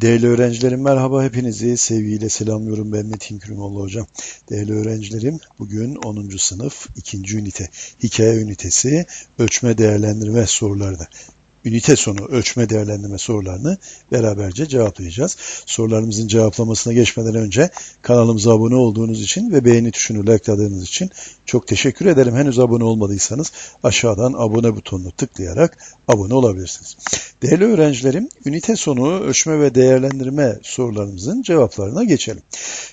Değerli öğrencilerim merhaba hepinizi sevgiyle selamlıyorum ben Metin Kürümoğlu hocam. Değerli öğrencilerim bugün 10. sınıf 2. ünite hikaye ünitesi ölçme değerlendirme sorularını ünite sonu ölçme değerlendirme sorularını beraberce cevaplayacağız. Sorularımızın cevaplamasına geçmeden önce kanalımıza abone olduğunuz için ve beğeni tuşunu likeladığınız için çok teşekkür ederim. Henüz abone olmadıysanız aşağıdan abone butonunu tıklayarak abone olabilirsiniz. Değerli öğrencilerim, ünite sonu ölçme ve değerlendirme sorularımızın cevaplarına geçelim.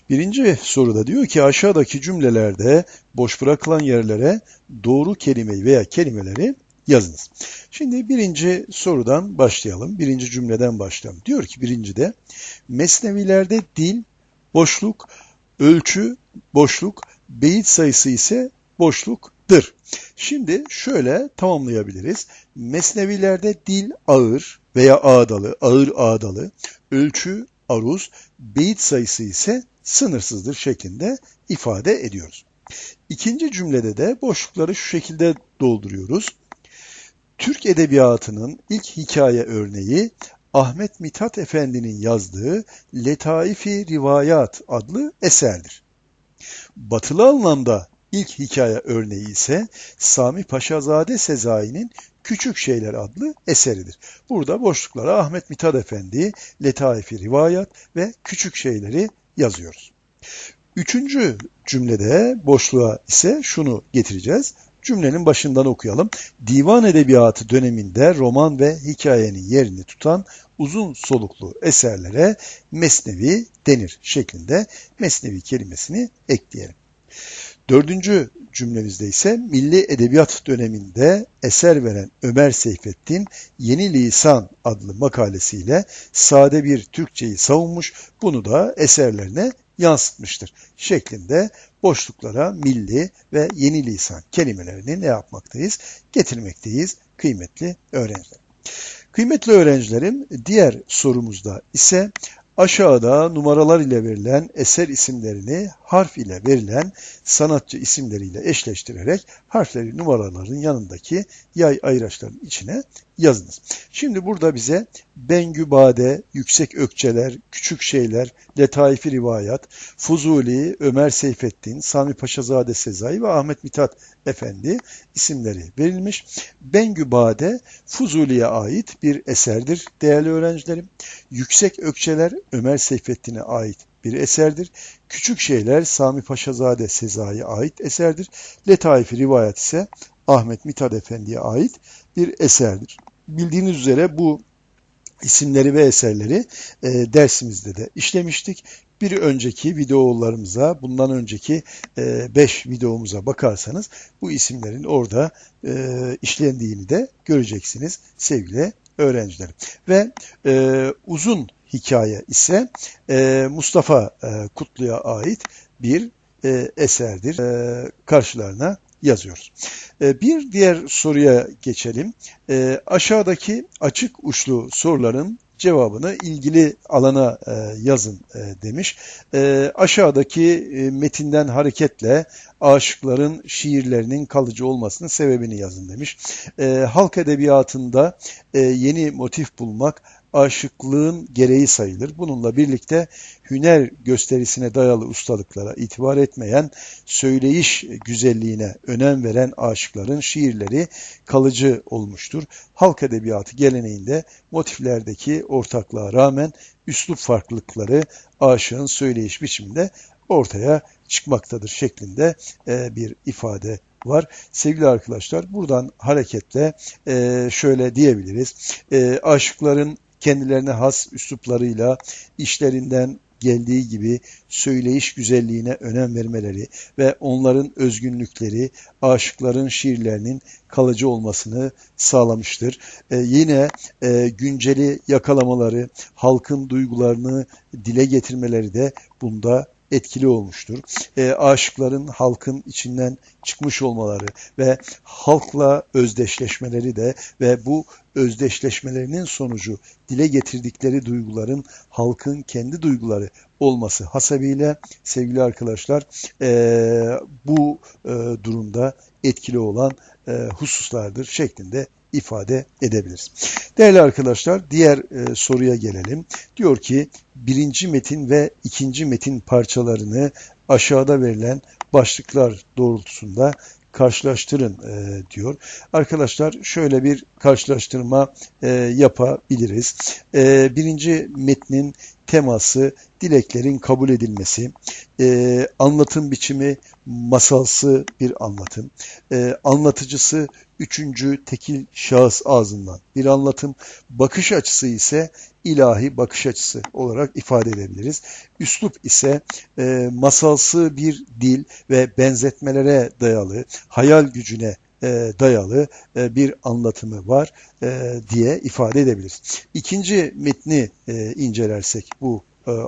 Birinci soruda diyor ki aşağıdaki cümlelerde boş bırakılan yerlere doğru kelimeyi veya kelimeleri yazınız. Şimdi birinci sorudan başlayalım. Birinci cümleden başlayalım. Diyor ki birincide mesnevilerde dil, boşluk, ölçü, boşluk, beyit sayısı ise boşluktur. Şimdi şöyle tamamlayabiliriz. Mesnevilerde dil ağır veya ağdalı, ağır ağdalı, ölçü aruz, beyit sayısı ise sınırsızdır şeklinde ifade ediyoruz. İkinci cümlede de boşlukları şu şekilde dolduruyoruz. Türk Edebiyatı'nın ilk hikaye örneği Ahmet Mithat Efendi'nin yazdığı Letaifi Rivayat adlı eserdir. Batılı anlamda ilk hikaye örneği ise Sami Paşazade Sezai'nin Küçük Şeyler adlı eseridir. Burada boşluklara Ahmet Mithat Efendi, Letaifi Rivayat ve Küçük Şeyleri yazıyoruz. Üçüncü cümlede boşluğa ise şunu getireceğiz. Cümlenin başından okuyalım. Divan edebiyatı döneminde roman ve hikayenin yerini tutan uzun soluklu eserlere mesnevi denir şeklinde mesnevi kelimesini ekleyelim. Dördüncü cümlemizde ise milli edebiyat döneminde eser veren Ömer Seyfettin Yeni Lisan adlı makalesiyle sade bir Türkçeyi savunmuş, bunu da eserlerine yansıtmıştır şeklinde boşluklara milli ve yeni lisan kelimelerini ne yapmaktayız? Getirmekteyiz kıymetli öğrenciler. Kıymetli öğrencilerim diğer sorumuzda ise aşağıda numaralar ile verilen eser isimlerini harf ile verilen sanatçı isimleriyle eşleştirerek harfleri numaraların yanındaki yay ayraçların içine yazınız. Şimdi burada bize Bengü Bade, Yüksek Ökçeler, Küçük Şeyler, Letaifi Rivayat, Fuzuli, Ömer Seyfettin, Sami Paşazade Sezai ve Ahmet Mithat Efendi isimleri verilmiş. Bengü Bade Fuzuli'ye ait bir eserdir değerli öğrencilerim. Yüksek Ökçeler Ömer Seyfettin'e ait bir eserdir. Küçük Şeyler Sami Paşazade Sezai'ye ait eserdir. Letaifi Rivayat ise Ahmet Mithat Efendi'ye ait bir eserdir. Bildiğiniz üzere bu isimleri ve eserleri e, dersimizde de işlemiştik. Bir önceki videolarımıza, bundan önceki 5 e, videomuza bakarsanız bu isimlerin orada e, işlendiğini de göreceksiniz sevgili öğrencilerim. Ve e, uzun hikaye ise e, Mustafa e, Kutlu'ya ait bir e, eserdir. E, karşılarına yazıyoruz. Ee, bir diğer soruya geçelim. Ee, aşağıdaki açık uçlu soruların cevabını ilgili alana e, yazın e, demiş. Ee, aşağıdaki e, metinden hareketle aşıkların şiirlerinin kalıcı olmasının sebebini yazın demiş. Halk edebiyatında yeni motif bulmak aşıklığın gereği sayılır. Bununla birlikte hüner gösterisine dayalı ustalıklara itibar etmeyen, söyleyiş güzelliğine önem veren aşıkların şiirleri kalıcı olmuştur. Halk edebiyatı geleneğinde motiflerdeki ortaklığa rağmen üslup farklılıkları aşığın söyleyiş biçiminde ortaya çıkmaktadır şeklinde e, bir ifade var. Sevgili arkadaşlar buradan hareketle e, şöyle diyebiliriz. E, aşıkların kendilerine has üsluplarıyla işlerinden geldiği gibi söyleyiş güzelliğine önem vermeleri ve onların özgünlükleri aşıkların şiirlerinin kalıcı olmasını sağlamıştır. Ee, yine e, günceli yakalamaları, halkın duygularını dile getirmeleri de bunda etkili olmuştur. E, aşıkların halkın içinden çıkmış olmaları ve halkla özdeşleşmeleri de ve bu özdeşleşmelerinin sonucu dile getirdikleri duyguların halkın kendi duyguları olması hasebiyle sevgili arkadaşlar e, bu e, durumda etkili olan e, hususlardır şeklinde ifade edebiliriz. Değerli arkadaşlar diğer e, soruya gelelim. Diyor ki birinci metin ve ikinci metin parçalarını aşağıda verilen başlıklar doğrultusunda karşılaştırın e, diyor. Arkadaşlar şöyle bir karşılaştırma e, yapabiliriz. E, birinci metnin teması dileklerin kabul edilmesi, e, anlatım biçimi masalsı bir anlatım, e, anlatıcısı üçüncü tekil şahıs ağzından bir anlatım, bakış açısı ise ilahi bakış açısı olarak ifade edebiliriz. Üslup ise e, masalsı bir dil ve benzetmelere dayalı, hayal gücüne e, dayalı e, bir anlatımı var e, diye ifade edebiliriz. İkinci metni incelersek bu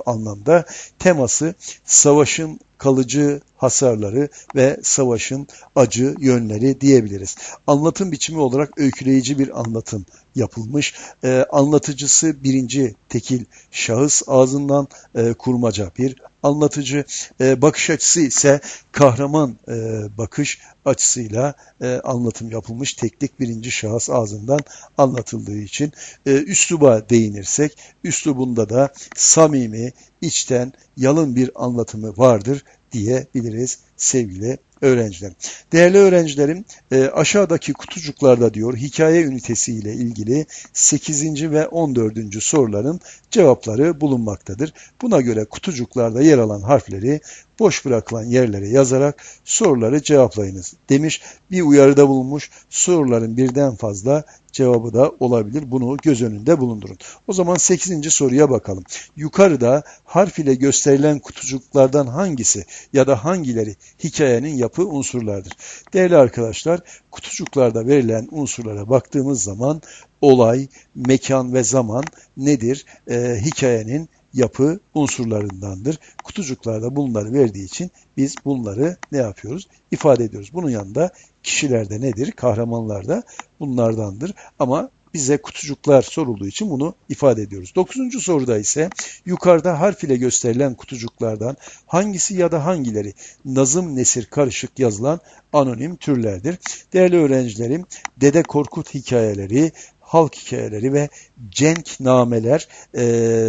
anlamda teması savaşın kalıcı hasarları ve savaşın acı yönleri diyebiliriz. Anlatım biçimi olarak öyküleyici bir anlatım yapılmış. E, anlatıcısı birinci tekil şahıs ağzından e, kurmaca bir anlatıcı. E, bakış açısı ise kahraman e, bakış açısıyla e, anlatım yapılmış. Teklik birinci şahıs ağzından anlatıldığı için e, üsluba değinirsek, üslubunda da samimi, içten, yalın bir anlatımı vardır diyebiliriz sevgili öğrencilerim. Değerli öğrencilerim e, aşağıdaki kutucuklarda diyor hikaye ünitesi ile ilgili 8. ve 14. soruların cevapları bulunmaktadır. Buna göre kutucuklarda yer alan harfleri boş bırakılan yerlere yazarak soruları cevaplayınız demiş. Bir uyarıda bulunmuş soruların birden fazla cevabı da olabilir. Bunu göz önünde bulundurun. O zaman 8. soruya bakalım. Yukarıda harf ile gösterilen kutucuklardan hangisi ya da hangileri hikayenin yapı unsurlardır? Değerli arkadaşlar, kutucuklarda verilen unsurlara baktığımız zaman olay, mekan ve zaman nedir? Ee, hikayenin yapı unsurlarındandır. Kutucuklarda bunları verdiği için biz bunları ne yapıyoruz? İfade ediyoruz. Bunun yanında kişilerde nedir? Kahramanlarda bunlardandır. Ama bize kutucuklar sorulduğu için bunu ifade ediyoruz. Dokuzuncu soruda ise yukarıda harf ile gösterilen kutucuklardan hangisi ya da hangileri nazım nesir karışık yazılan anonim türlerdir? Değerli öğrencilerim, Dede Korkut hikayeleri, halk hikayeleri ve cenk nameler, e,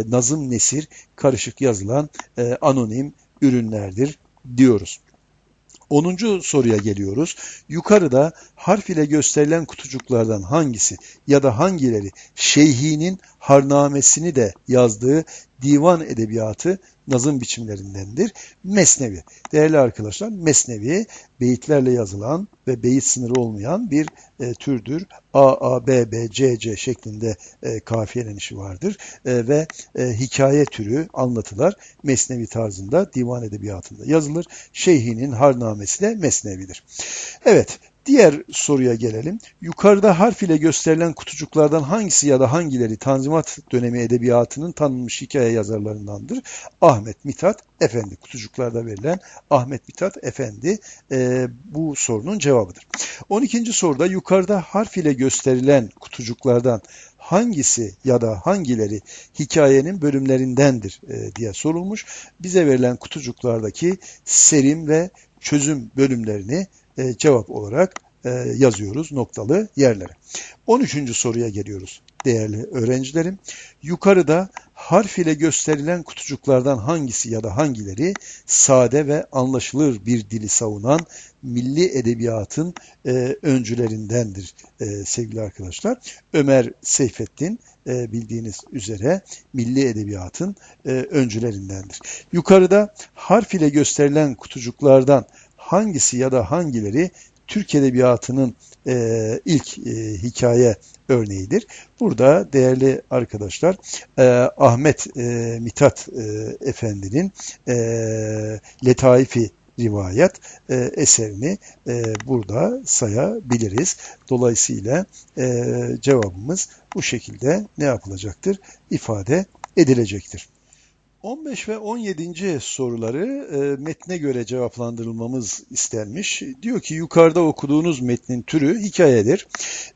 nazım nesir karışık yazılan e, anonim ürünlerdir diyoruz. 10. soruya geliyoruz. Yukarıda harf ile gösterilen kutucuklardan hangisi ya da hangileri şeyhinin harnamesini de yazdığı divan edebiyatı nazım biçimlerindendir. Mesnevi. Değerli arkadaşlar Mesnevi beyitlerle yazılan ve beyit sınırı olmayan bir e, türdür. A, A, B, B, C, C şeklinde e, kafiyelenişi vardır. E, ve e, hikaye türü anlatılar Mesnevi tarzında divan edebiyatında yazılır. Şeyhinin harnamesi de Mesnevidir. Evet, Diğer soruya gelelim. Yukarıda harf ile gösterilen kutucuklardan hangisi ya da hangileri Tanzimat dönemi edebiyatının tanınmış hikaye yazarlarındandır? Ahmet Mithat Efendi. Kutucuklarda verilen Ahmet Mithat Efendi e, bu sorunun cevabıdır. 12. soruda yukarıda harf ile gösterilen kutucuklardan hangisi ya da hangileri hikayenin bölümlerindendir e, diye sorulmuş. Bize verilen kutucuklardaki serim ve çözüm bölümlerini e, cevap olarak e, yazıyoruz noktalı yerlere. 13. soruya geliyoruz değerli öğrencilerim. Yukarıda harf ile gösterilen kutucuklardan hangisi ya da hangileri sade ve anlaşılır bir dili savunan milli edebiyatın e, öncülerindendir e, sevgili arkadaşlar. Ömer Seyfettin e, bildiğiniz üzere milli edebiyatın e, öncülerindendir. Yukarıda harf ile gösterilen kutucuklardan hangisi ya da hangileri Türk Edebiyatı'nın e, ilk e, hikaye örneğidir. Burada değerli arkadaşlar e, Ahmet e, Mithat e, Efendi'nin e, Letaifi rivayet e, eserini e, burada sayabiliriz. Dolayısıyla e, cevabımız bu şekilde ne yapılacaktır? İfade edilecektir. 15 ve 17. soruları e, metne göre cevaplandırılmamız istenmiş. Diyor ki yukarıda okuduğunuz metnin türü hikayedir.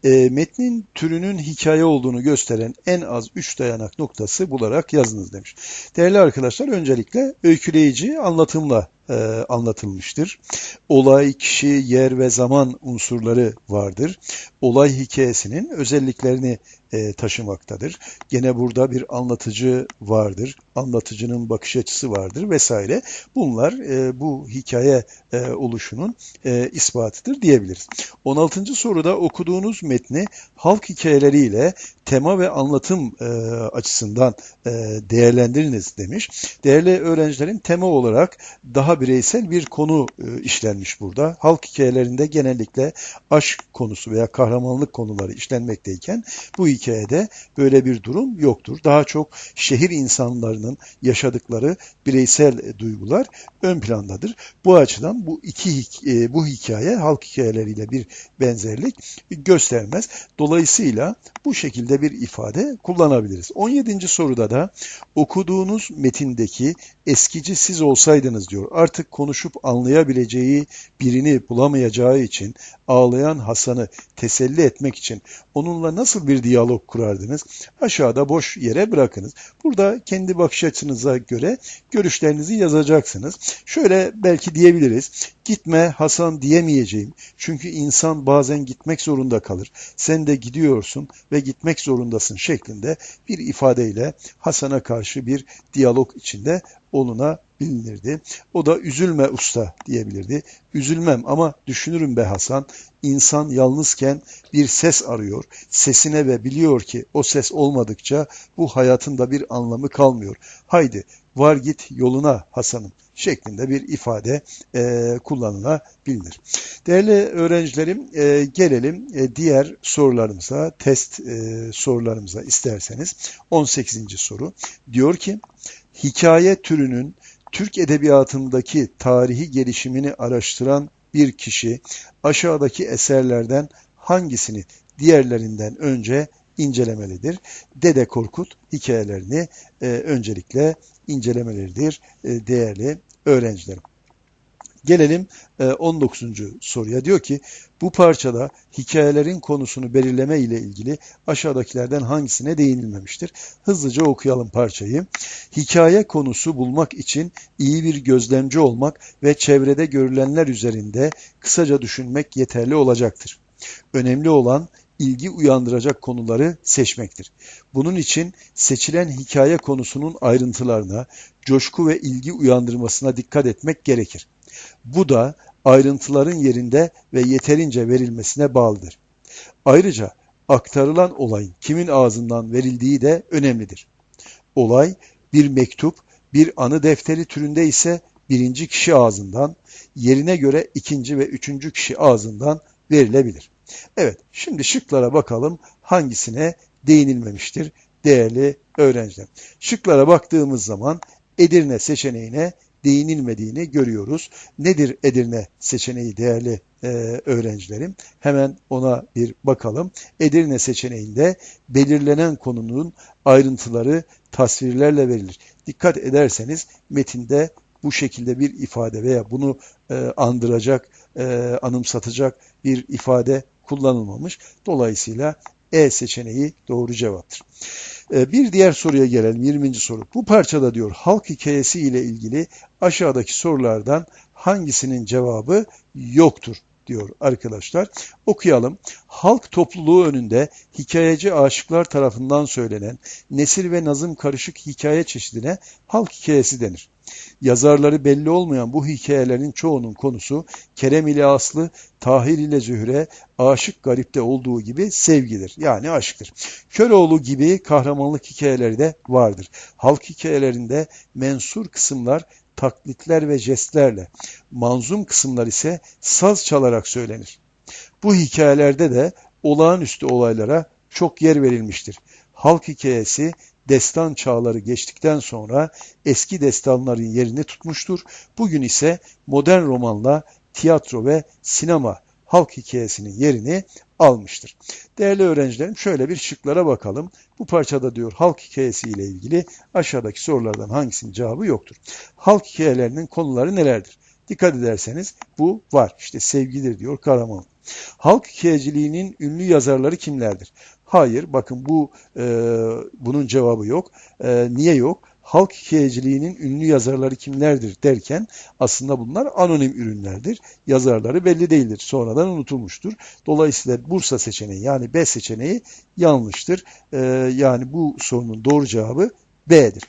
E, metnin türünün hikaye olduğunu gösteren en az 3 dayanak noktası bularak yazınız demiş. Değerli arkadaşlar öncelikle öyküleyici anlatımla e, anlatılmıştır. Olay, kişi, yer ve zaman unsurları vardır. Olay hikayesinin özelliklerini e, taşımaktadır. Gene burada bir anlatıcı vardır, anlatıcının bakış açısı vardır vesaire. Bunlar e, bu hikaye e, oluşunun e, ispatıdır diyebiliriz. 16. soruda okuduğunuz metni halk hikayeleriyle tema ve anlatım açısından değerlendiriniz demiş. Değerli öğrencilerin tema olarak daha bireysel bir konu işlenmiş burada. Halk hikayelerinde genellikle aşk konusu veya kahramanlık konuları işlenmekteyken bu hikayede böyle bir durum yoktur. Daha çok şehir insanlarının yaşadıkları bireysel e, duygular ön plandadır. Bu açıdan bu iki e, bu hikaye halk hikayeleriyle bir benzerlik göstermez. Dolayısıyla bu şekilde bir ifade kullanabiliriz. 17. soruda da okuduğunuz metindeki eskici siz olsaydınız diyor. Artık konuşup anlayabileceği birini bulamayacağı için ağlayan Hasan'ı teselli etmek için onunla nasıl bir diyalog kurardınız? Aşağıda boş yere bırakınız. Burada kendi bakış açınıza göre görüşlerinizi yazacaksınız. Şöyle belki diyebiliriz. Gitme Hasan diyemeyeceğim. Çünkü insan bazen gitmek zorunda kalır. Sen de gidiyorsun ve gitmek zorundasın şeklinde bir ifadeyle Hasan'a karşı bir diyalog içinde olunabilirdi. O da üzülme usta diyebilirdi. Üzülmem ama düşünürüm be Hasan. İnsan yalnızken bir ses arıyor. Sesine ve biliyor ki o ses olmadıkça bu hayatın da bir anlamı kalmıyor. Haydi var git yoluna Hasan'ım şeklinde bir ifade e, kullanılabilir. Değerli öğrencilerim e, gelelim e, diğer sorularımıza, test e, sorularımıza isterseniz. 18. soru diyor ki hikaye türünün Türk edebiyatındaki tarihi gelişimini araştıran bir kişi aşağıdaki eserlerden hangisini diğerlerinden önce incelemelidir? Dede Korkut hikayelerini e, öncelikle incelemeleridir e, değerli öğrencilerim. Gelelim 19. E, soruya. Diyor ki bu parçada hikayelerin konusunu belirleme ile ilgili aşağıdakilerden hangisine değinilmemiştir? Hızlıca okuyalım parçayı. Hikaye konusu bulmak için iyi bir gözlemci olmak ve çevrede görülenler üzerinde kısaca düşünmek yeterli olacaktır. Önemli olan ilgi uyandıracak konuları seçmektir. Bunun için seçilen hikaye konusunun ayrıntılarına, coşku ve ilgi uyandırmasına dikkat etmek gerekir. Bu da ayrıntıların yerinde ve yeterince verilmesine bağlıdır. Ayrıca aktarılan olayın kimin ağzından verildiği de önemlidir. Olay bir mektup, bir anı defteri türünde ise birinci kişi ağzından, yerine göre ikinci ve üçüncü kişi ağzından verilebilir. Evet, şimdi şıklara bakalım hangisine değinilmemiştir değerli öğrenciler. Şıklara baktığımız zaman Edirne seçeneğine değinilmediğini görüyoruz. Nedir Edirne seçeneği değerli e, öğrencilerim? Hemen ona bir bakalım. Edirne seçeneğinde belirlenen konunun ayrıntıları tasvirlerle verilir. Dikkat ederseniz metinde bu şekilde bir ifade veya bunu e, andıracak, e, anımsatacak bir ifade kullanılmamış. Dolayısıyla E seçeneği doğru cevaptır. E, bir diğer soruya gelelim. 20. soru. Bu parçada diyor halk hikayesi ile ilgili aşağıdaki sorulardan hangisinin cevabı yoktur diyor arkadaşlar. Okuyalım. Halk topluluğu önünde hikayeci aşıklar tarafından söylenen nesil ve nazım karışık hikaye çeşidine halk hikayesi denir. Yazarları belli olmayan bu hikayelerin çoğunun konusu Kerem ile Aslı, Tahir ile Zühre, Aşık Garip'te olduğu gibi sevgidir. Yani aşktır. Köroğlu gibi kahramanlık hikayeleri de vardır. Halk hikayelerinde mensur kısımlar taklitler ve jestlerle, manzum kısımlar ise saz çalarak söylenir. Bu hikayelerde de olağanüstü olaylara çok yer verilmiştir. Halk hikayesi destan çağları geçtikten sonra eski destanların yerini tutmuştur. Bugün ise modern romanla tiyatro ve sinema halk hikayesinin yerini almıştır. Değerli öğrencilerim şöyle bir şıklara bakalım. Bu parçada diyor halk hikayesi ile ilgili aşağıdaki sorulardan hangisinin cevabı yoktur. Halk hikayelerinin konuları nelerdir? Dikkat ederseniz bu var. İşte sevgidir diyor Karaman. Halk hikayeciliğinin ünlü yazarları kimlerdir? Hayır, bakın bu e, bunun cevabı yok. E, niye yok? Halk hikayeciliğinin ünlü yazarları kimlerdir derken aslında bunlar anonim ürünlerdir. Yazarları belli değildir. Sonradan unutulmuştur. Dolayısıyla Bursa seçeneği yani B seçeneği yanlıştır. Ee, yani bu sorunun doğru cevabı B'dir.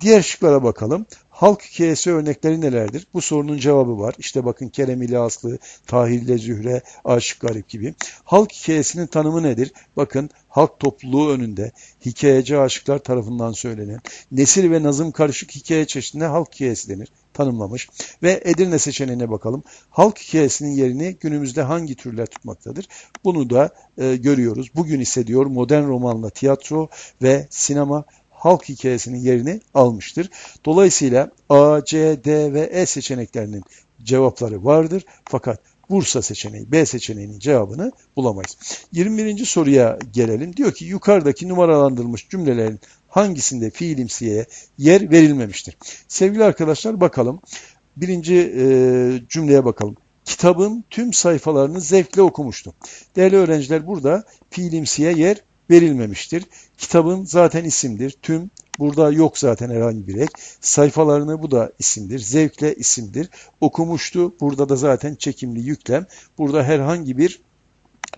Diğer şıklara bakalım. Halk hikayesi örnekleri nelerdir? Bu sorunun cevabı var. İşte bakın Kerem ile Aslı, Tahir ile Zühre, Aşık Garip gibi. Halk hikayesinin tanımı nedir? Bakın halk topluluğu önünde hikayeci aşıklar tarafından söylenen nesil ve nazım karışık hikaye çeşidine halk hikayesi denir tanımlamış. Ve Edirne seçeneğine bakalım. Halk hikayesinin yerini günümüzde hangi türler tutmaktadır? Bunu da e, görüyoruz. Bugün ise diyor modern romanla tiyatro ve sinema halk hikayesinin yerini almıştır. Dolayısıyla A, C, D ve E seçeneklerinin cevapları vardır. Fakat Bursa seçeneği, B seçeneğinin cevabını bulamayız. 21. soruya gelelim. Diyor ki yukarıdaki numaralandırılmış cümlelerin hangisinde fiilimsiye yer verilmemiştir? Sevgili arkadaşlar bakalım. Birinci e, cümleye bakalım. Kitabın tüm sayfalarını zevkle okumuştum. Değerli öğrenciler burada fiilimsiye yer verilmemiştir. Kitabın zaten isimdir. Tüm burada yok zaten herhangi bir ek. Sayfalarını bu da isimdir. Zevkle isimdir. Okumuştu. Burada da zaten çekimli yüklem. Burada herhangi bir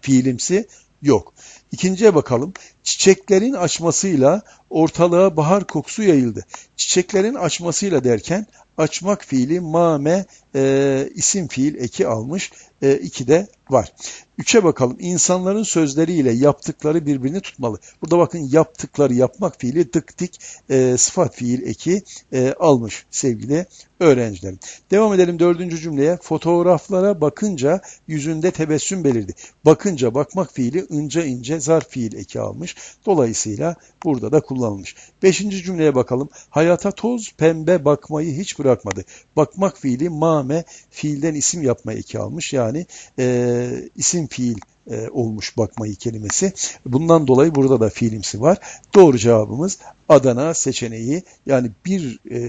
fiilimsi yok. İkinciye bakalım. Çiçeklerin açmasıyla ortalığa bahar kokusu yayıldı. Çiçeklerin açmasıyla derken açmak fiili mame e, isim fiil eki almış. E, iki de var. Üçe bakalım. İnsanların sözleriyle yaptıkları birbirini tutmalı. Burada bakın yaptıkları yapmak fiili dık dik e, sıfat fiil eki e, almış sevgili öğrencilerim. Devam edelim dördüncü cümleye. Fotoğraflara bakınca yüzünde tebessüm belirdi. Bakınca bakmak fiili ince ince zarf fiil eki almış. Dolayısıyla burada da kullanılmış. Beşinci cümleye bakalım. Hayata toz pembe bakmayı hiç bırakmadı. Bakmak fiili mame fiilden isim yapma eki almış. Yani e, isim fiil e, olmuş bakmayı kelimesi. Bundan dolayı burada da fiilimsi var. Doğru cevabımız Adana seçeneği yani bir e,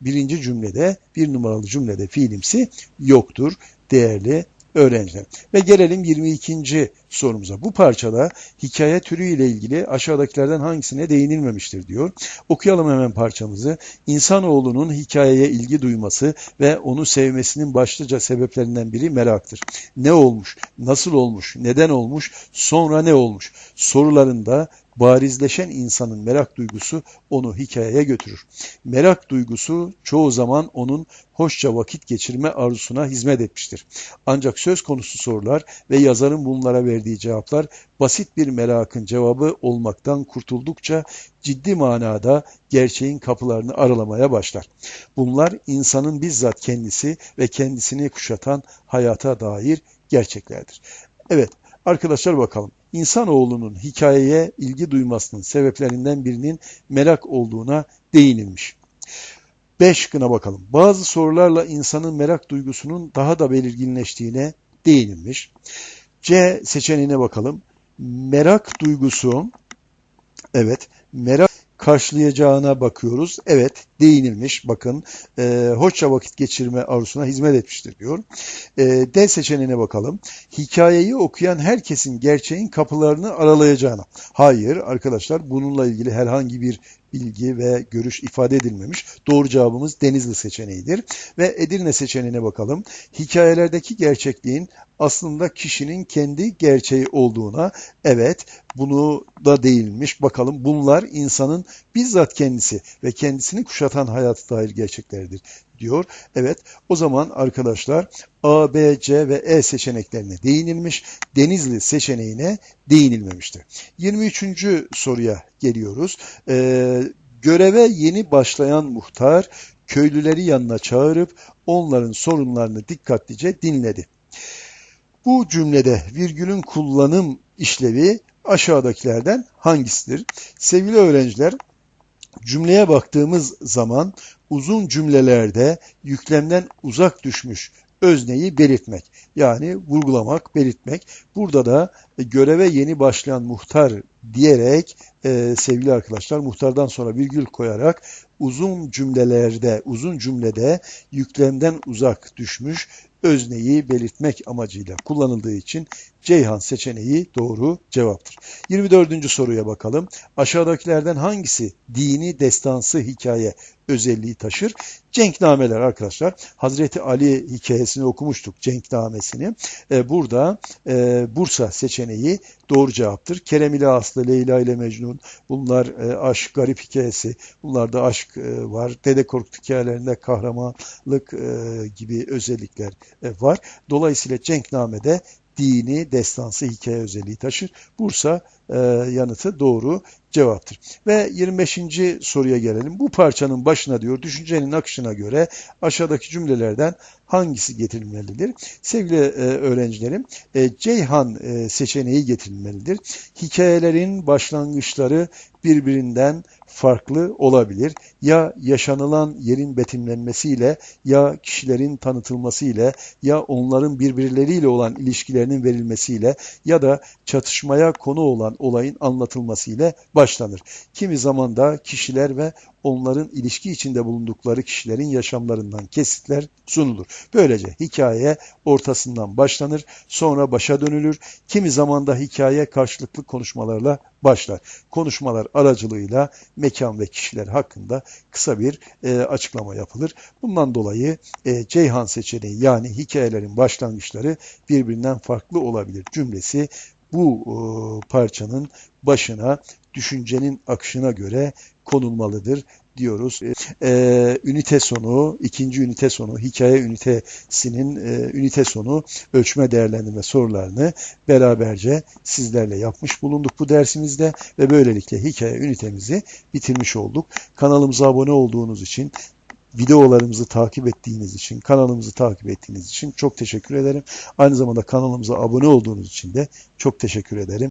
birinci cümlede bir numaralı cümlede fiilimsi yoktur değerli öğrenciler. Ve gelelim 22. sorumuza. Bu parçada hikaye türü ile ilgili aşağıdakilerden hangisine değinilmemiştir diyor. Okuyalım hemen parçamızı. İnsanoğlunun hikayeye ilgi duyması ve onu sevmesinin başlıca sebeplerinden biri meraktır. Ne olmuş, nasıl olmuş, neden olmuş, sonra ne olmuş sorularında barizleşen insanın merak duygusu onu hikayeye götürür. Merak duygusu çoğu zaman onun hoşça vakit geçirme arzusuna hizmet etmiştir. Ancak söz konusu sorular ve yazarın bunlara verdiği cevaplar basit bir merakın cevabı olmaktan kurtuldukça ciddi manada gerçeğin kapılarını aralamaya başlar. Bunlar insanın bizzat kendisi ve kendisini kuşatan hayata dair gerçeklerdir. Evet arkadaşlar bakalım. İnsanoğlunun hikayeye ilgi duymasının sebeplerinden birinin merak olduğuna değinilmiş. 5 kına bakalım. Bazı sorularla insanın merak duygusunun daha da belirginleştiğine değinilmiş. C seçeneğine bakalım. Merak duygusu evet merak karşılayacağına bakıyoruz. Evet değinilmiş. Bakın e, hoşça vakit geçirme arzusuna hizmet etmiştir diyor. E, D seçeneğine bakalım. Hikayeyi okuyan herkesin gerçeğin kapılarını aralayacağına. Hayır arkadaşlar bununla ilgili herhangi bir bilgi ve görüş ifade edilmemiş. Doğru cevabımız Denizli seçeneğidir. Ve Edirne seçeneğine bakalım. Hikayelerdeki gerçekliğin aslında kişinin kendi gerçeği olduğuna evet bunu da değilmiş. Bakalım bunlar insanın bizzat kendisi ve kendisini kuşatan hayatı dair gerçeklerdir diyor. Evet o zaman arkadaşlar A, B, C ve E seçeneklerine değinilmiş. Denizli seçeneğine değinilmemiştir. 23. soruya geliyoruz. Ee, göreve yeni başlayan muhtar köylüleri yanına çağırıp onların sorunlarını dikkatlice dinledi. Bu cümlede virgülün kullanım işlevi aşağıdakilerden hangisidir? Sevgili öğrenciler, cümleye baktığımız zaman uzun cümlelerde yüklemden uzak düşmüş özneyi belirtmek. Yani vurgulamak, belirtmek. Burada da göreve yeni başlayan muhtar diyerek e, sevgili arkadaşlar muhtardan sonra virgül koyarak uzun cümlelerde, uzun cümlede yüklemden uzak düşmüş özneyi belirtmek amacıyla kullanıldığı için Ceyhan seçeneği doğru cevaptır. 24. soruya bakalım. Aşağıdakilerden hangisi dini destansı hikaye özelliği taşır? Cenknameler arkadaşlar. Hazreti Ali hikayesini okumuştuk Cenknamesini. Ee, burada e, Bursa seçeneği doğru cevaptır. Kerem ile Aslı, Leyla ile Mecnun bunlar e, aşk, garip hikayesi. Bunlarda aşk e, var. Dede Korkut hikayelerinde kahramanlık gibi özellikler var. Dolayısıyla Cenkname'de dini, destansı hikaye özelliği taşır. Bursa e, yanıtı doğru cevaptır. Ve 25. soruya gelelim. Bu parçanın başına diyor düşüncenin akışına göre aşağıdaki cümlelerden hangisi getirilmelidir? Sevgili e, öğrencilerim, e, Ceyhan e, seçeneği getirilmelidir. Hikayelerin başlangıçları birbirinden farklı olabilir. Ya yaşanılan yerin betimlenmesiyle ya kişilerin tanıtılmasıyla ya onların birbirleriyle olan ilişkilerinin verilmesiyle ya da çatışmaya konu olan olayın anlatılmasıyla başlanır. Kimi zaman da kişiler ve onların ilişki içinde bulundukları kişilerin yaşamlarından kesitler sunulur. Böylece hikaye ortasından başlanır, sonra başa dönülür. Kimi zaman da hikaye karşılıklı konuşmalarla başlar. Konuşmalar aracılığıyla mekan ve kişiler hakkında kısa bir e, açıklama yapılır. Bundan dolayı e, Ceyhan seçeneği yani hikayelerin başlangıçları birbirinden farklı olabilir cümlesi bu e, parçanın başına düşüncenin akışına göre konulmalıdır diyoruz. Ee, ünite sonu, ikinci ünite sonu, hikaye ünitesinin e, ünite sonu ölçme değerlendirme sorularını beraberce sizlerle yapmış bulunduk bu dersimizde ve böylelikle hikaye ünitemizi bitirmiş olduk. Kanalımıza abone olduğunuz için videolarımızı takip ettiğiniz için, kanalımızı takip ettiğiniz için çok teşekkür ederim. Aynı zamanda kanalımıza abone olduğunuz için de çok teşekkür ederim.